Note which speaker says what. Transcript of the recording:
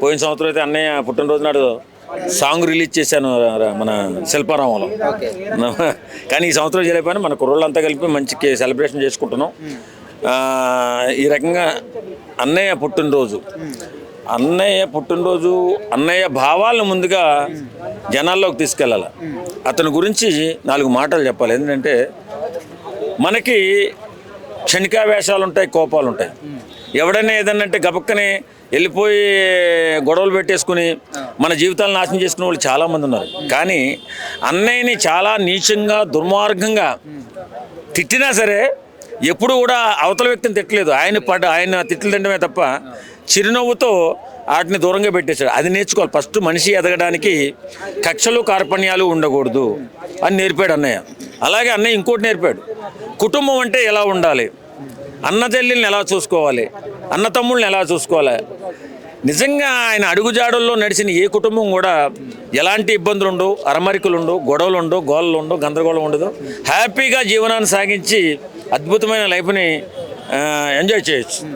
Speaker 1: పోయిన సంవత్సరం అయితే అన్నయ్య పుట్టినరోజు నాడు సాంగ్ రిలీజ్ చేశాను మన శిల్పారామంలో. కానీ ఈ సంవత్సరం చేయలేకపోయినా మన కుర్రోళ్ళంతా కలిపి మంచి సెలబ్రేషన్ చేసుకుంటున్నాం. ఈ రకంగా అన్నయ్య పుట్టినరోజు. అన్నయ్య పుట్టినరోజు అన్నయ్య భావాలను ముందుగా జనాల్లోకి తీసుకెళ్ళాలి. అతని గురించి నాలుగు మాటలు చెప్పాలి. ఎందుకంటే మనకి క్షణికావేశాలు ఉంటాయి కోపాలు ఉంటాయి ఎవడైనా ఏదన్నా అంటే గబక్కనే వెళ్ళిపోయి గొడవలు పెట్టేసుకుని మన జీవితాలను నాశనం చేసుకునే వాళ్ళు చాలామంది ఉన్నారు. కానీ అన్నయ్యని చాలా నీచంగా దుర్మార్గంగా తిట్టినా సరే ఎప్పుడు కూడా అవతల వ్యక్తిని తిట్టలేదు. ఆయన పడ్డ ఆయన తిట్లు తింటమే తప్ప చిరునవ్వుతో వాటిని దూరంగా పెట్టేశాడు. అది నేర్చుకోవాలి. ఫస్ట్ మనిషి ఎదగడానికి కక్షలు కార్పణ్యాలు ఉండకూడదు అని నేర్పాడు అన్నయ్య. అలాగే అన్నయ్య ఇంకోటి నేర్పాడు. కుటుంబం అంటే ఎలా ఉండాలి? అన్న చెల్లెల్ని ఎలా చూసుకోవాలి? అన్న తమ్ముళ్ళని ఎలా చూసుకోవాలి? నిజంగా ఆయన అడుగుజాడల్లో నడిచిన ఏ కుటుంబం కూడా ఎలాంటి ఇబ్బందులు ఉండవు అరమరికలు ఉండవు గొడవలు ఉండవు గోళ్ళు ఉండవు గందరగోళం ఉండదు. హ్యాపీగా జీవనాన్ని సాగించి అద్భుతమైన లైఫ్ని ఎంజాయ్ చేయొచ్చు.